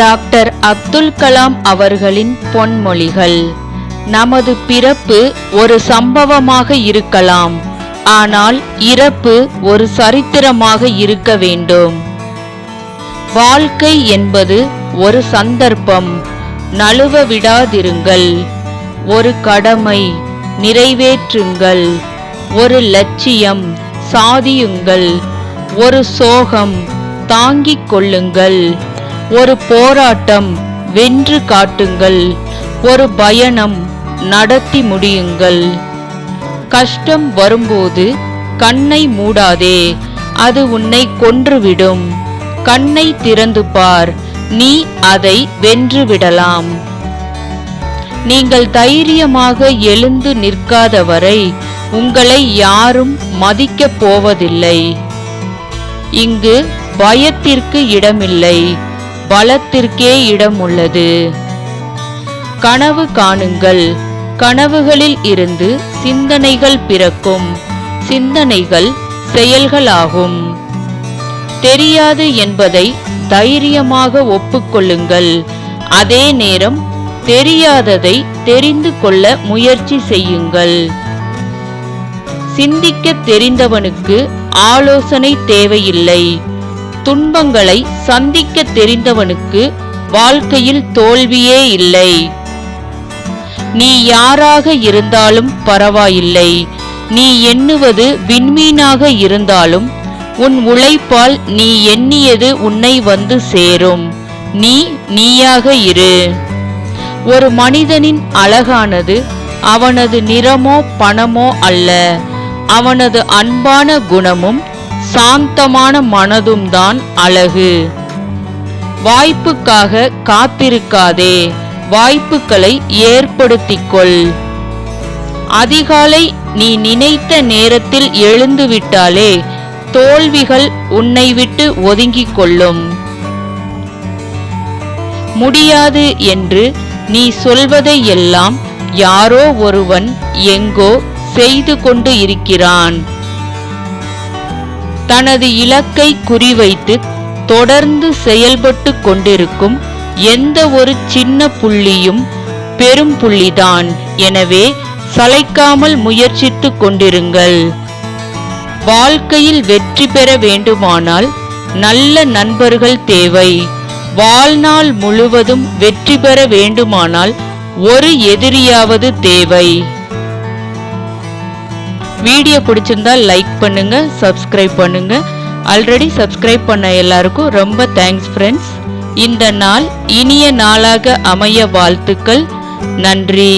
Doctor Abdul Kalam அவர்களின் பொன்மொழிகள். நமது பிறப்பு ஒரு சம்பவமாக இருக்கலாம். ஆனால் இறப்பு ஒரு சரித்திரமாக இருக்க வேண்டும். வாழ்க்கை என்பது ஒரு சந்தர்ப்பம். நழுவ விடாதிருங்கள். ஒரு கடமை நிறைவேற்றுங்கள். ஒரு லட்சியம் சாதியுங்கள். ஒரு சோகம் தாங்கிக் கொள்ளுங்கள். ஒரு போராட்டம் வென்று காட்டுங்கள். ஒரு பயணம் நடத்தி முடியுங்கள். கஷ்டம் வரும்போது கண்ணை மூடாதே அது உன்னை கொன்றுவிடும். கண்ணை திறந்து பார் நீ அதை வென்று விடலாம். நீங்கள் தைரியமாக எழுந்து நிற்காத வரை உங்களை யாரும் மதிக்கப் போவதில்லை. இங்கு பயத்திற்கு இடமில்லை. பலத்திற்கே இடம் உள்ளது கனவு காணுங்கள். கனவுகளில் இருந்து சிந்தனைகள் பிறக்கும். சிந்தனைகள் செயல்களாகும். தெரியாது என்பதை தைரியமாக ஒப்புக்கொள்ளுங்கள். அதே நேரம் தெரியாததை தெரிந்து கொள்ள முயற்சி செய்யுங்கள். சிந்திக்க தெரிந்தவனுக்கு ஆலோசனை தேவையில்லை. துன்பங்களை சந்திக்க தெரிந்தவனுக்கு வாழ்க்கையில் தோல்வியே இல்லை. நீ யாராக இருந்தாலும் பரவாயில்லை. நீ எண்ணுவது விண்மீனாக இருந்தாலும் உன் உழைப்பால் நீ எண்ணியது உன்னை வந்து சேரும். நீ நீயாக இரு. ஒரு மனிதனின் அழகானது அவனது நிறமோ பணமோ அல்ல. அவனது அன்பான குணமும் சாந்தமான மனதும் தான் அழகு. வாய்ப்புக்காக காத்திருக்காதே வாய்ப்புகளை ஏற்படுத்திக்கொள். அதிகாலை நீ நினைத்த நேரத்தில் எழுந்துவிட்டாலே தோல்விகள் உன்னை விட்டு ஒதுங்கிக் கொள்ளும். முடியாது என்று நீ சொல்வதை எல்லாம் யாரோ ஒருவன் எங்கோ செய்து கொண்டு இருக்கிறான். தனது இலக்கை குறிவைத்து தொடர்ந்து செயல்பட்டு கொண்டிருக்கும் எந்த ஒரு சின்ன புள்ளியும் பெரும் புள்ளிதான். எனவே சளைக்காமல் முயற்சித்துக் கொண்டிருங்கள். வாழ்க்கையில் வெற்றி பெற வேண்டுமானால் நல்ல நண்பர்கள் தேவை. வாழ்நாள் முழுவதும் வெற்றி பெற வேண்டுமானால் ஒரு எதிரியாவது தேவை. வீடியோ பிடிச்சிருந்தா லைக் பண்ணுங்க சப்ஸ்கிரைப் பண்ணுங்க. ஆல்ரெடி சப்ஸ்கிரைப் பண்ண எல்லாருக்கும் ரொம்ப தேங்க்ஸ் ஃப்ரெண்ட்ஸ் இந்த நாள் இனிய நாளாக அமைய வாழ்த்துக்கள். நன்றி.